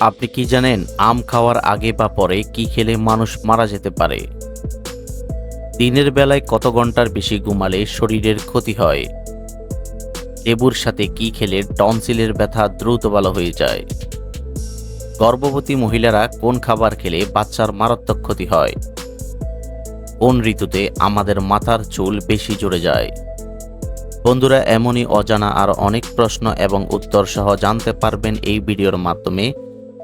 আপনি কি জানেন আম খাওয়ার আগে বা পরে কি খেলে মানুষ মারা যেতে পারে? দিনের বেলায় কত ঘণ্টার বেশি ঘুমালে শরীরের ক্ষতি হয়? লেবুর সাথে কি খেলে টনসিলের ব্যথা দ্রুত ভালো হয়ে যায়? গর্ভবতী মহিলারা কোন খাবার খেলে বাচ্চার মারাত্মক ক্ষতি হয়? কোন ঋতুতে আমাদের মাথার চুল বেশি জুড়ে যায়? বন্ধুরা, এমনই অজানা আর অনেক প্রশ্ন এবং উত্তর সহ জানতে পারবেন এই ভিডিওর মাধ্যমে।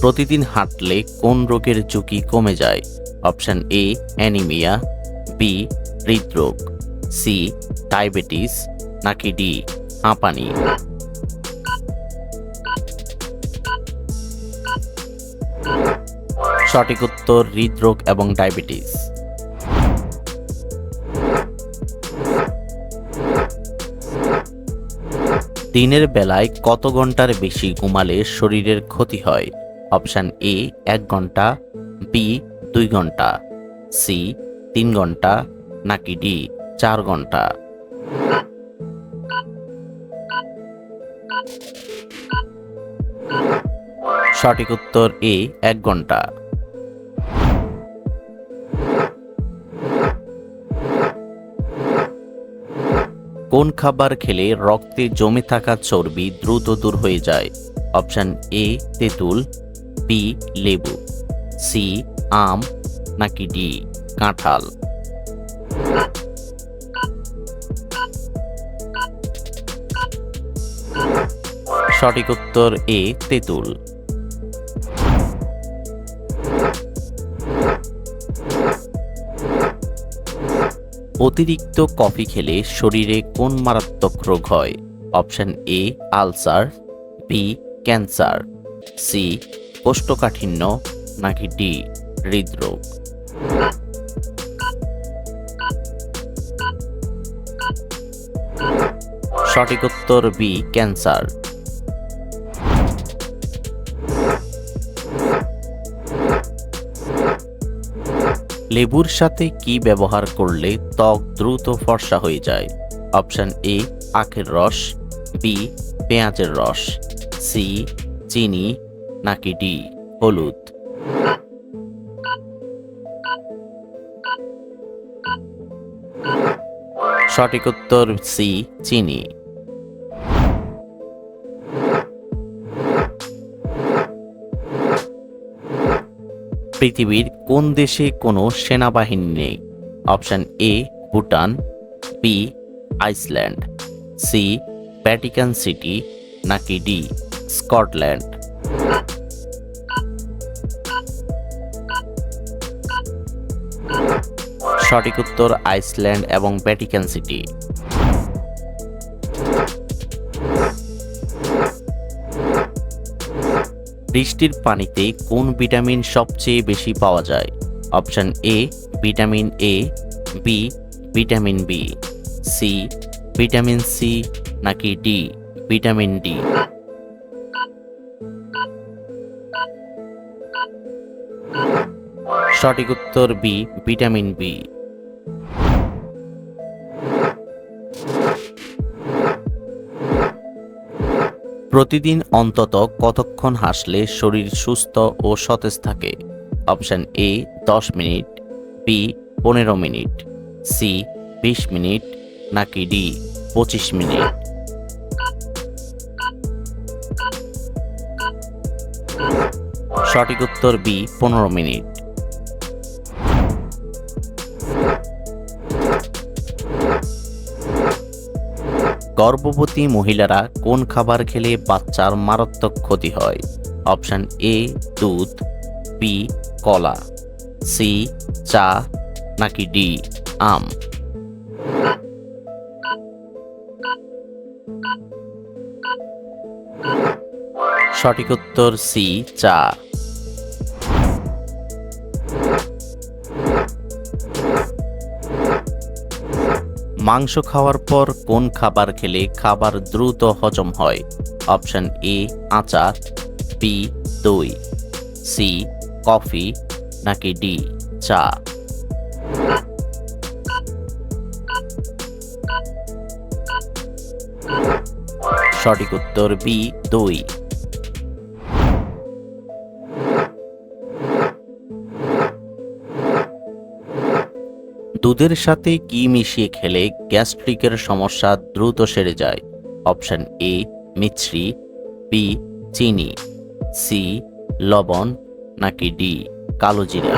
প্রতিদিন হাঁটলে কোন রোগের ঝুঁকি কমে যায়? অপশান এ, অ্যানিমিয়া, বি, হৃদরোগ, সি, ডায়াবেটিস, নাকি ডি, হাঁপানি। সঠিক উত্তর, হৃদরোগ এবং ডায়াবেটিস। দিনের বেলায় কত ঘণ্টার বেশি ঘুমালে শরীরের ক্ষতি হয়? অপশান এ, এক ঘণ্টা, বি, দুই ঘণ্টা, সি, তিন ঘণ্টা, নাকি ডি, চার ঘণ্টা। সঠিক উত্তর এ, এক ঘণ্টা। কোন খাবার খেলে রক্তে জমে থাকা চর্বি দ্রুত দূর হয়ে যায়? অপশন এ, তেঁতুল বি লেবু। সি, আম, নাকি ডি, কাঁঠাল। সঠিক উত্তর এ, তেঁতুল। অতিরিক্ত কফি খেলে শরীরে কোন মারাত্মক রোগ হয়? Option A, ulcer, B, cancer, C কোষ্ঠকাঠিন্য নাকি ডি, হৃদরোগ? সঠিক উত্তর বি ক্যান্সার। লেবুর সাথে কি ব্যবহার করলে ত্বক দ্রুত ফর্সা হয়ে যায়? অপশন এ আখের রস বি পেঁয়াজের রস সি চিনি নাকি ডি? হলুদ। সঠিক উত্তর সি, চিনি। পৃথিবীর কোন দেশে কোনো সেনাবাহিনী নেই? Option A, Bhutan, B, Iceland, C, Vatican City, নাকি ডি, স্কটল্যান্ড? সঠিক উত্তর আইসল্যান্ড এবং ভ্যাটিকান সিটি। বৃষ্টির পানিতে কোন ভিটামিন সবচেয়ে বেশি পাওয়া যায়? Option A, vitamin A, B, vitamin B, C, vitamin C নাকি ডি, ভিটামিন ডি। সঠিক উত্তর বি, ভিটামিন বি। প্রতিদিন অন্তত কতক্ষণ হাসলে শরীর সুস্থ ও সতেজ থাকে? অপশন এ, দশ মিনিট, বি, পনেরো মিনিট, সি, বিশ মিনিট, নাকি ডি, পঁচিশ মিনিট। সঠিক উত্তর বি, পনেরো মিনিট। গর্ভবতী মহিলারা কোন খাবার খেলে বাচ্চার মারাত্মক ক্ষতি হয়? অপশন এ, দুধ, বি, কলা, সি, চা, নাকি ডি, আম? সঠিক উত্তর সি, চা। মাংস খাওয়ার পর কোন খাবার খেলে খাবার দ্রুত হজম হয়? অপশন এ, আচার, বি, দই, সি, কফি, নাকি ডি, চা? সঠিক উত্তর বি, দই। দুধের সাথে কি মিশিয়ে খেলে গ্যাস্ট্রিকের সমস্যা দ্রুত সেরে যায়? অপশন এ, মিছরি বি চিনি সি লবণ, নাকি ডি কালো জিরা?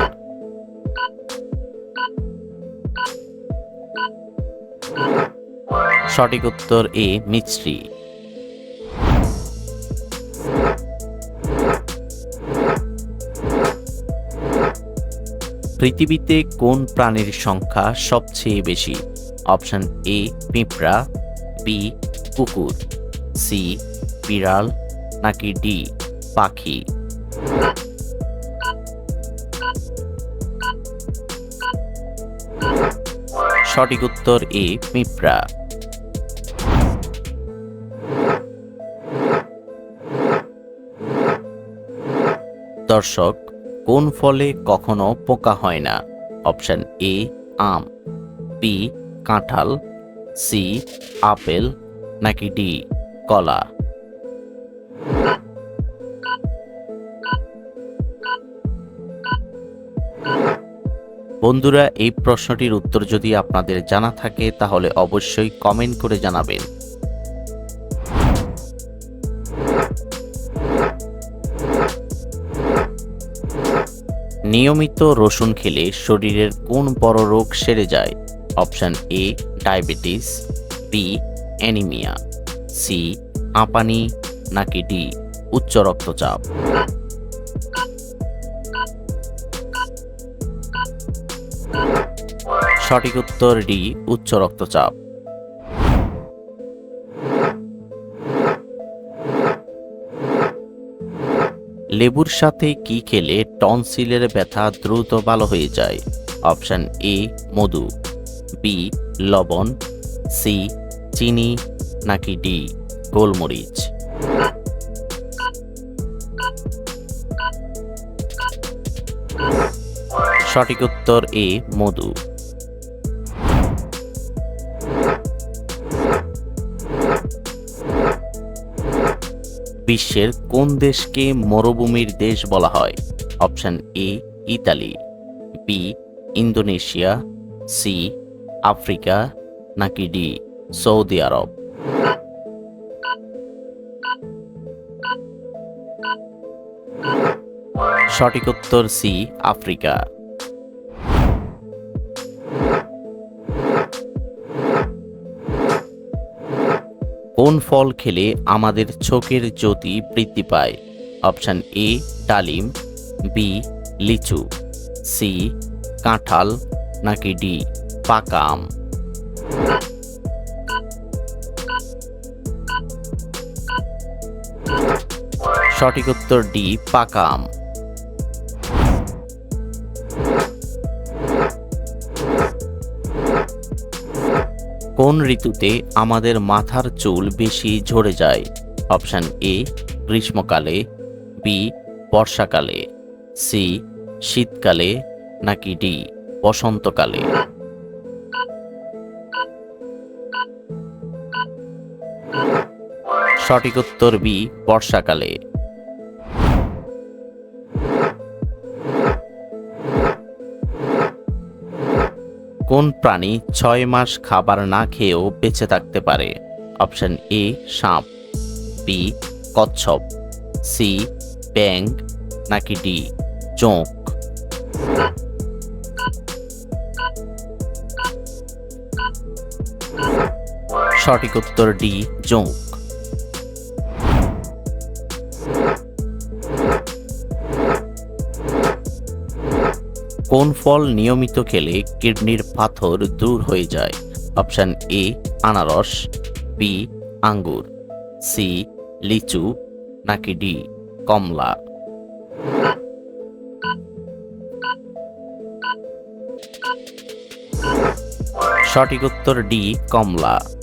সঠিক উত্তর এ, মিছরি। পৃথিবীতে কোন প্রাণীর সংখ্যা সবচেয়ে বেশি? অপশন এ পিঁপড়া বি কুকুর সি বিড়াল, নাকি ডি পাখি? সঠিক উত্তর এ পিঁপড়া। দর্শক কোন ফলে কখনো পোকা হয় না? অপশান এ, আম, বি, কাঁঠাল, সি, আপেল, নাকি ডি, কলা? বন্ধুরা, এই প্রশ্নটির উত্তর যদি আপনাদের জানা থাকে, তাহলে অবশ্যই কমেন্ট করে জানাবেন। নিয়মিত রসুন খেলে শরীরের কোন বড় রোগ সেরে যায়? Option A, diabetes, B, anaemia, C, হাঁপানি, নাকি ডি, উচ্চ রক্তচাপ। সঠিক উত্তর ডি, উচ্চ রক্তচাপ। লেবুর সাথে কি খেলে টনসিলের ব্যথা দ্রুত ভালো হয়ে যায়? অপশন এ, মধু। বি, লবণ। সি, চিনি। নাকি ডি, গোলমরিচ। সঠিক উত্তর এ, মধু। বিশ্বের কোন দেশকে মরুভূমির দেশ বলা হয়? Option A, Italy, B, Indonesia, C, Africa, নাকি ডি, সৌদি আরব? সঠিক উত্তর সি, আফ্রিকা। কোন ফল খেলে আমাদের চোখের জ্যোতি বৃদ্ধি পায়? অপশান এ, ডালিম, বি, লিচু, সি, কাঁঠাল, নাকি ডি, পাকা আম? সঠিক উত্তর ডি, পাকা আম। কোন ঋতুতে আমাদের মাথার চুল বেশি ঝরে যায়? অপশান এ, গ্রীষ্মকালে, বি, বর্ষাকালে, সি, শীতকালে, নাকি ডি, বসন্তকালে? সঠিক উত্তর বি, বর্ষাকালে। কোন প্রাণী ছয় মাস খাবার না খেয়েও বেঁচে থাকতে পারে। অপশান এ, সাপ বি কচ্ছপ সি ব্যাং নাকি ডি চোখ। সঠিক উত্তর ডি জোঁক কোন ফল নিয়মিত খেলে কিডনির পাথর দূর হয়ে যায়? অপশান এ, আনারস, বি, আঙ্গুর, সি, লিচু, নাকি ডি, কমলা। সঠিক উত্তর ডি, কমলা।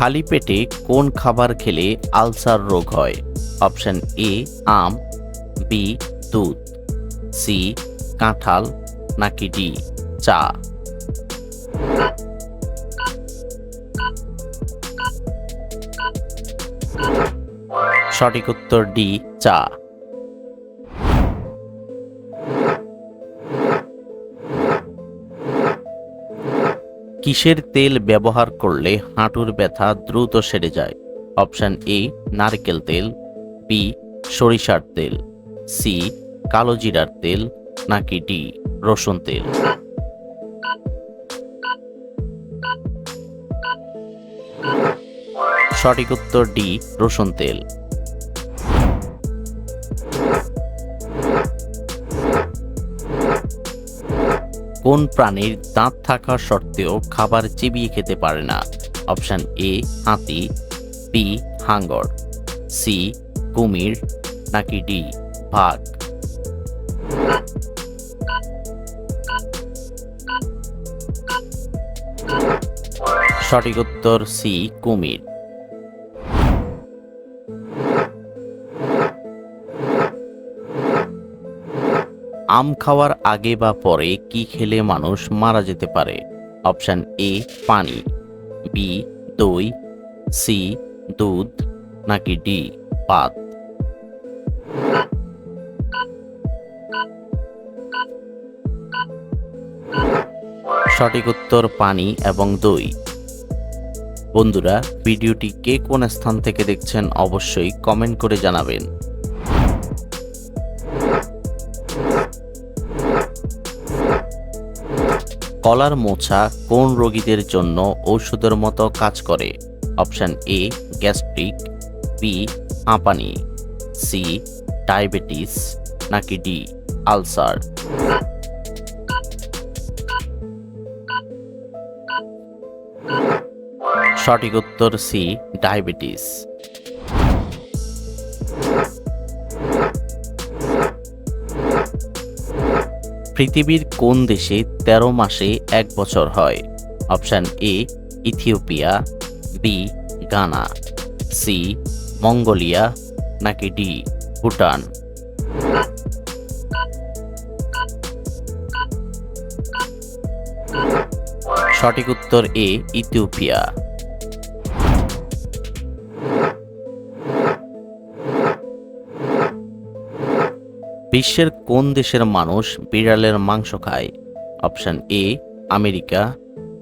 খালি পেটে কোন খাবার খেলে আলসার রোগ হয়? অপশন এ, আম, বি, দুধ, সি, কাঁঠাল, নাকি ডি, চা? সঠিক উত্তর ডি, চা। কিসের তেল ব্যবহার করলে হাঁটুর ব্যথা দ্রুত সেরে যায়? অপশান এ, নারকেল তেল বি সরিষার তেল সি কালো জিরার তেল, নাকি ডি রসুন তেল। সঠিক উত্তর ডি রসুন তেল। কোন প্রাণীর দাঁত থাকা সত্ত্বেও খাবার চিবিয়ে খেতে পারে না? অপশন এ, হাতি, বি, হাঙ্গর, সি, কুমির, নাকি ডি, বাঘ? সঠিক উত্তর সি, কুমির। আম খাওয়ার আগে বা পরে কি খেলে মানুষ মারা যেতে পারে? অপশান এ, পানি। বি, দই। সি, দুধ। নাকি ডি, পাত। সঠিক উত্তর পানি এবং দই। বন্ধুরা, ভিডিওটি কে কোন স্থান থেকে দেখছেন অবশ্যই কমেন্ট করে জানাবেন। কলার মোছা কোন রোগীদের জন্য ঔষধের মতো কাজ করে? অপশান এ, গ্যাস্ট্রিক, বি, হাঁপানি, সি, ডায়াবেটিস, নাকি ডি, আলসার। সঠিক উত্তর সি, ডায়াবেটিস। পৃথিবীর কোন দেশে ১৩ মাসে এক বছর হয়? Option A, Ethiopia, B, Ghana, C, Mongolia, নাকি ডি, ভুটান? সঠিক উত্তর এ, ইথিওপিয়া। বিশ্বের কোন দেশের মানুষ বিড়ালের মাংস খায়? Option A, America,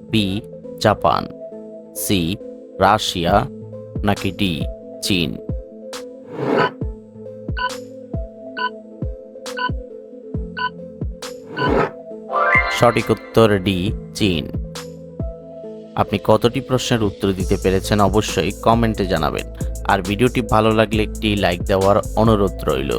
B, Japan, C, Russia, নাকি ডি, চীন? সঠিক উত্তর ডি, চীন। আপনি কতটি প্রশ্নের উত্তর দিতে পেরেছেন অবশ্যই কমেন্টে জানাবেন। আর ভিডিওটি ভালো লাগলে একটি লাইক দেওয়ার অনুরোধ রইল।